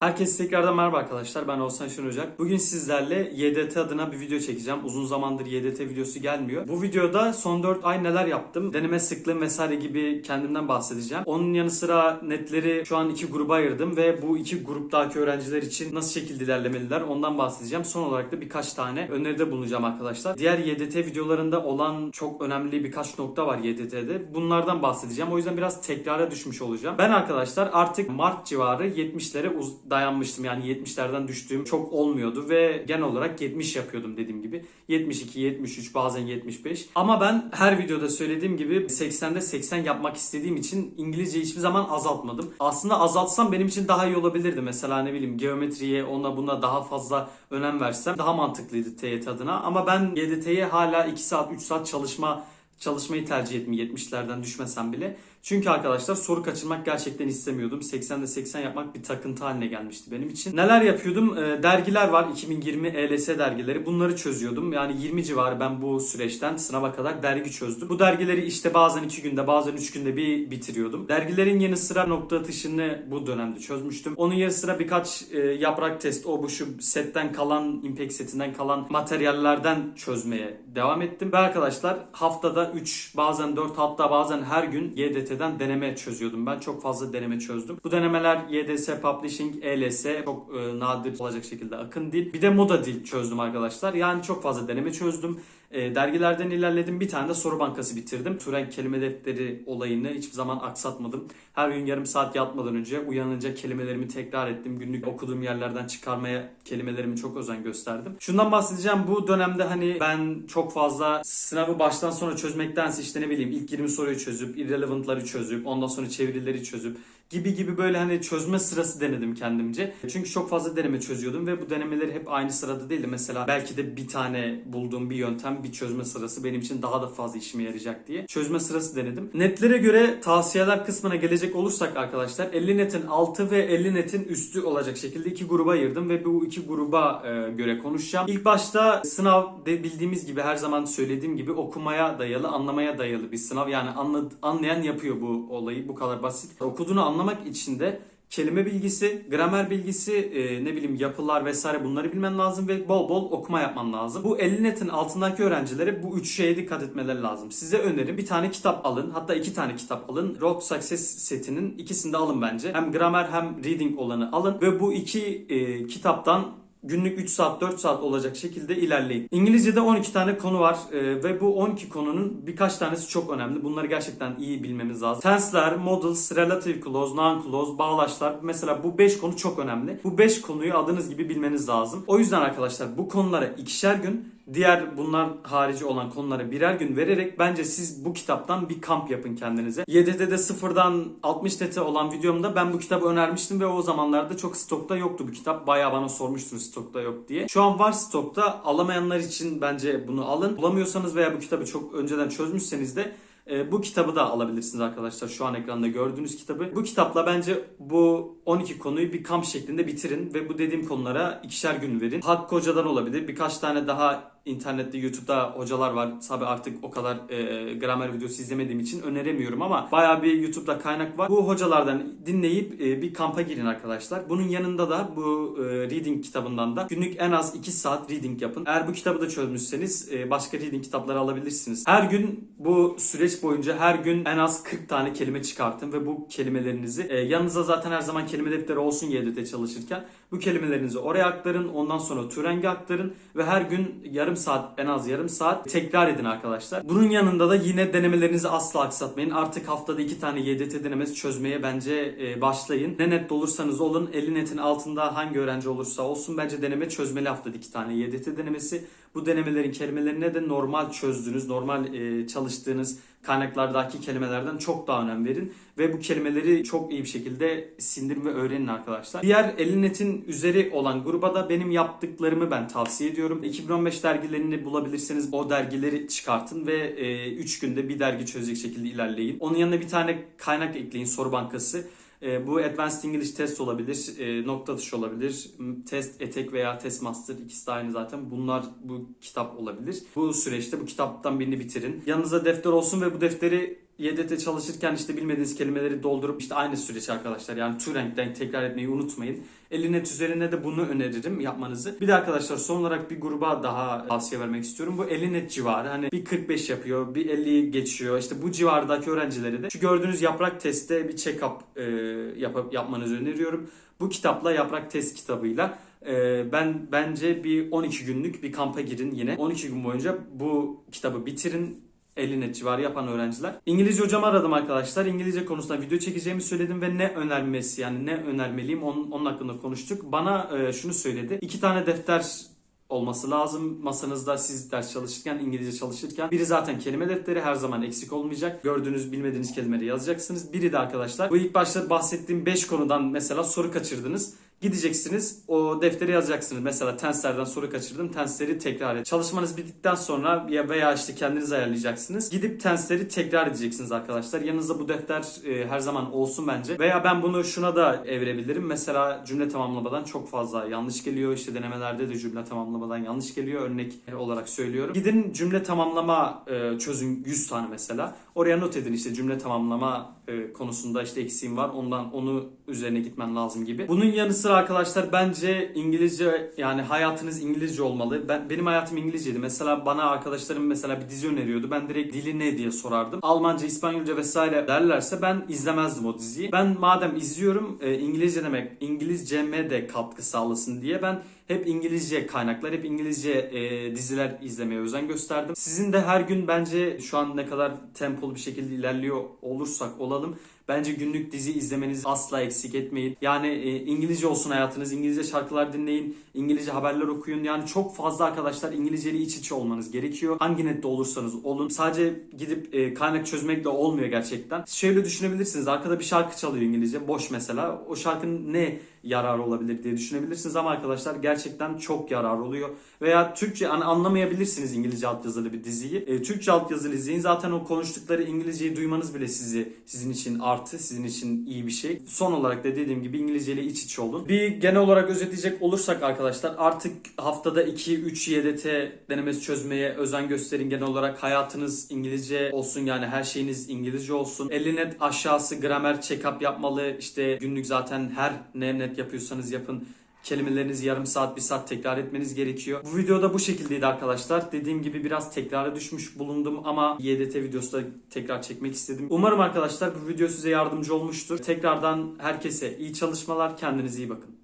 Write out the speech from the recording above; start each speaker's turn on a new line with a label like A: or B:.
A: Herkese tekrardan merhaba arkadaşlar. Ben Oğuzhan Şen Ocak. Bugün sizlerle YDT adına bir video çekeceğim. Uzun zamandır YDT videosu gelmiyor. Bu videoda son 4 ay neler yaptım, deneme sıklığım vesaire gibi kendimden bahsedeceğim. Onun yanı sıra netleri şu an iki gruba ayırdım ve bu iki gruptaki öğrenciler için nasıl şekilde ilerlemeliler ondan bahsedeceğim. Son olarak da birkaç tane öneride bulunacağım arkadaşlar. Diğer YDT videolarında olan çok önemli birkaç nokta var YDT'de. Bunlardan bahsedeceğim. O yüzden biraz tekrara düşmüş olacağım. Ben arkadaşlar artık Mart civarı 70'lere uz- dayanmıştım. Yani 70'lerden düştüğüm çok olmuyordu ve genel olarak 70 yapıyordum dediğim gibi. 72, 73, bazen 75. Ama ben her videoda söylediğim gibi 80'de 80 yapmak istediğim için İngilizceyi hiçbir zaman azaltmadım. Aslında azaltsam benim için daha iyi olabilirdi. Mesela ne bileyim geometriye ona buna daha fazla önem versem daha mantıklıydı TYT adına. Ama ben YDT'ye hala 2 saat 3 saat çalışma çalışmayı tercih ettim 70'lerden düşmesem bile. Çünkü arkadaşlar soru kaçırmak gerçekten istemiyordum. 80'de 80 yapmak bir takıntı haline gelmişti benim için. Neler yapıyordum? Ee, dergiler var 2020 ELS dergileri. Bunları çözüyordum. Yani 20 civarı ben bu süreçten sınava kadar dergi çözdüm. Bu dergileri işte bazen 2 günde bazen 3 günde bir bitiriyordum. Dergilerin yanı sıra nokta atışını bu dönemde çözmüştüm. Onun yanı sıra birkaç e, yaprak test o bu şu setten kalan Impact setinden kalan materyallerden çözmeye devam ettim. Ve arkadaşlar haftada 3 bazen 4 hatta bazen her gün YDT'den deneme çözüyordum. Ben çok fazla deneme çözdüm. Bu denemeler YDS Publishing, ELS çok e, nadir olacak şekilde akın dil. Bir de moda dil çözdüm arkadaşlar. Yani çok fazla deneme çözdüm. E, dergilerden ilerledim. Bir tane de soru bankası bitirdim. Turing kelime defteri olayını hiçbir zaman aksatmadım. Her gün yarım saat yatmadan önce uyanınca kelimelerimi tekrar ettim. Günlük okuduğum yerlerden çıkarmaya kelimelerimi çok özen gösterdim. Şundan bahsedeceğim. Bu dönemde hani ben çok fazla sınavı baştan sona çözmektense işte ne bileyim ilk 20 soruyu çözüp irrelevantları çözüp ondan sonra çevirileri çözüp gibi gibi böyle hani çözme sırası denedim kendimce. Çünkü çok fazla deneme çözüyordum ve bu denemeleri hep aynı sırada değildi. Mesela belki de bir tane bulduğum bir yöntem, bir çözme sırası benim için daha da fazla işime yarayacak diye çözme sırası denedim. Netlere göre tavsiyeler kısmına gelecek olursak arkadaşlar 50 netin altı ve 50 netin üstü olacak şekilde iki gruba ayırdım ve bu iki gruba e, göre konuşacağım. İlk başta sınav de bildiğimiz gibi her zaman söylediğim gibi okumaya dayalı, anlamaya dayalı bir sınav. Yani anla- anlayan yapıyor bu olayı. Bu kadar basit. Okuduğunu anlamak için de kelime bilgisi, gramer bilgisi, e, ne bileyim yapılar vesaire bunları bilmen lazım ve bol bol okuma yapman lazım. Bu 50 netin altındaki öğrencilere bu üç şeye dikkat etmeleri lazım. Size önerim bir tane kitap alın. Hatta iki tane kitap alın. Road Success setinin ikisini de alın bence. Hem gramer hem reading olanı alın ve bu iki e, kitaptan günlük 3 saat 4 saat olacak şekilde ilerleyin. İngilizce'de 12 tane konu var e, ve bu 12 konunun birkaç tanesi çok önemli. Bunları gerçekten iyi bilmemiz lazım. Tense'ler, models, relative clause, non clause, bağlaçlar mesela bu 5 konu çok önemli. Bu 5 konuyu adınız gibi bilmeniz lazım. O yüzden arkadaşlar bu konulara ikişer gün Diğer bunlar harici olan konulara birer gün vererek bence siz bu kitaptan bir kamp yapın kendinize. YDT'de sıfırdan 60 nete olan videomda ben bu kitabı önermiştim ve o zamanlarda çok stokta yoktu bu kitap. Bayağı bana sormuştunuz stokta yok diye. Şu an var stokta. Alamayanlar için bence bunu alın. Bulamıyorsanız veya bu kitabı çok önceden çözmüşseniz de e, bu kitabı da alabilirsiniz arkadaşlar. Şu an ekranda gördüğünüz kitabı. Bu kitapla bence bu 12 konuyu bir kamp şeklinde bitirin ve bu dediğim konulara ikişer gün verin. Hakkı Hoca'dan olabilir. Birkaç tane daha internette YouTube'da hocalar var. Tabi artık o kadar e, gramer videosu izlemediğim için öneremiyorum ama bayağı bir YouTube'da kaynak var. Bu hocalardan dinleyip e, bir kampa girin arkadaşlar. Bunun yanında da bu e, reading kitabından da günlük en az 2 saat reading yapın. Eğer bu kitabı da çözmüşseniz e, başka reading kitapları alabilirsiniz. Her gün bu süreç boyunca her gün en az 40 tane kelime çıkartın ve bu kelimelerinizi e, yanınıza zaten her zaman kelime defteri olsun YDT çalışırken bu kelimelerinizi oraya aktarın. Ondan sonra Turing'e aktarın ve her gün yarım saat en az yarım saat tekrar edin arkadaşlar. Bunun yanında da yine denemelerinizi asla aksatmayın. Artık haftada iki tane YDT denemesi çözmeye bence e, başlayın. Ne net olursanız olun 50 netin altında hangi öğrenci olursa olsun bence deneme çözmeli haftada iki tane YDT denemesi. Bu denemelerin kelimelerine de normal çözdüğünüz, normal e, çalıştığınız kaynaklardaki kelimelerden çok daha önem verin ve bu kelimeleri çok iyi bir şekilde sindirin ve öğrenin arkadaşlar. Diğer 50 netin üzeri olan gruba da benim yaptıklarımı ben tavsiye ediyorum. 2015 dergilerini bulabilirseniz o dergileri çıkartın ve 3 günde bir dergi çözecek şekilde ilerleyin. Onun yanına bir tane kaynak ekleyin soru bankası. E, bu Advanced English Test olabilir, e, nokta atışı olabilir, Test Etek veya Test Master ikisi de aynı zaten. Bunlar bu kitap olabilir. Bu süreçte bu kitaptan birini bitirin. Yanınıza defter olsun ve bu defteri YDT çalışırken işte bilmediğiniz kelimeleri doldurup işte aynı süreç arkadaşlar. Yani Turing'den tekrar etmeyi unutmayın. 50 net üzerinde de bunu öneririm yapmanızı. Bir de arkadaşlar son olarak bir gruba daha tavsiye vermek istiyorum. Bu 50 net civarı. Hani bir 45 yapıyor, bir 50'yi geçiyor. İşte bu civardaki öğrencileri de şu gördüğünüz yaprak testte bir check-up e, yapıp yapmanızı öneriyorum. Bu kitapla yaprak test kitabıyla e, ben bence bir 12 günlük bir kampa girin yine. 12 gün boyunca bu kitabı bitirin. 50 net civarı yapan öğrenciler. İngilizce hocamı aradım arkadaşlar. İngilizce konusunda video çekeceğimi söyledim ve ne önermesi yani ne önermeliyim onun, onun hakkında konuştuk. Bana e, şunu söyledi. İki tane defter olması lazım masanızda siz ders çalışırken İngilizce çalışırken biri zaten kelime defteri her zaman eksik olmayacak gördüğünüz bilmediğiniz kelimeleri yazacaksınız biri de arkadaşlar bu ilk başta bahsettiğim 5 konudan mesela soru kaçırdınız Gideceksiniz o defteri yazacaksınız. Mesela tenslerden soru kaçırdım. Tensleri tekrar et. Çalışmanız bittikten sonra ya veya işte kendiniz ayarlayacaksınız. Gidip tensleri tekrar edeceksiniz arkadaşlar. Yanınızda bu defter e, her zaman olsun bence. Veya ben bunu şuna da evirebilirim. Mesela cümle tamamlamadan çok fazla yanlış geliyor. İşte denemelerde de cümle tamamlamadan yanlış geliyor. Örnek olarak söylüyorum. Gidin cümle tamamlama e, çözün 100 tane mesela. Oraya not edin işte cümle tamamlama e, konusunda işte eksiğim var. Ondan onu üzerine gitmen lazım gibi. Bunun yanı sıra arkadaşlar bence İngilizce yani hayatınız İngilizce olmalı. Ben benim hayatım İngilizceydi. Mesela bana arkadaşlarım mesela bir dizi öneriyordu. Ben direkt dili ne diye sorardım. Almanca, İspanyolca vesaire derlerse ben izlemezdim o diziyi. Ben madem izliyorum e, İngilizce demek İngilizceme de katkı sağlasın diye ben hep İngilizce kaynaklar, hep İngilizce e, diziler izlemeye özen gösterdim. Sizin de her gün bence şu an ne kadar tempolu bir şekilde ilerliyor olursak olalım Bence günlük dizi izlemenizi asla eksik etmeyin. Yani e, İngilizce olsun hayatınız. İngilizce şarkılar dinleyin. İngilizce haberler okuyun. Yani çok fazla arkadaşlar İngilizceyle iç içe olmanız gerekiyor. Hangi nette olursanız olun. Sadece gidip e, kaynak çözmekle olmuyor gerçekten. Şöyle düşünebilirsiniz. Arkada bir şarkı çalıyor İngilizce. Boş mesela. O şarkının ne yararı olabilir diye düşünebilirsiniz ama arkadaşlar gerçekten çok yarar oluyor. Veya Türkçe hani anlamayabilirsiniz İngilizce altyazılı bir diziyi. E, Türkçe altyazılı izleyin. Zaten o konuştukları İngilizceyi duymanız bile sizi sizin için artı, sizin için iyi bir şey. Son olarak da dediğim gibi İngilizce ile iç içe olun. Bir genel olarak özetleyecek olursak arkadaşlar artık haftada 2-3 YDT denemesi çözmeye özen gösterin. Genel olarak hayatınız İngilizce olsun yani her şeyiniz İngilizce olsun. 50 net aşağısı gramer check-up yapmalı. İşte günlük zaten her ne net yapıyorsanız yapın kelimelerinizi yarım saat bir saat tekrar etmeniz gerekiyor. Bu videoda bu şekildeydi arkadaşlar. Dediğim gibi biraz tekrara düşmüş bulundum ama YDT videosu da tekrar çekmek istedim. Umarım arkadaşlar bu video size yardımcı olmuştur. Tekrardan herkese iyi çalışmalar. Kendinize iyi bakın.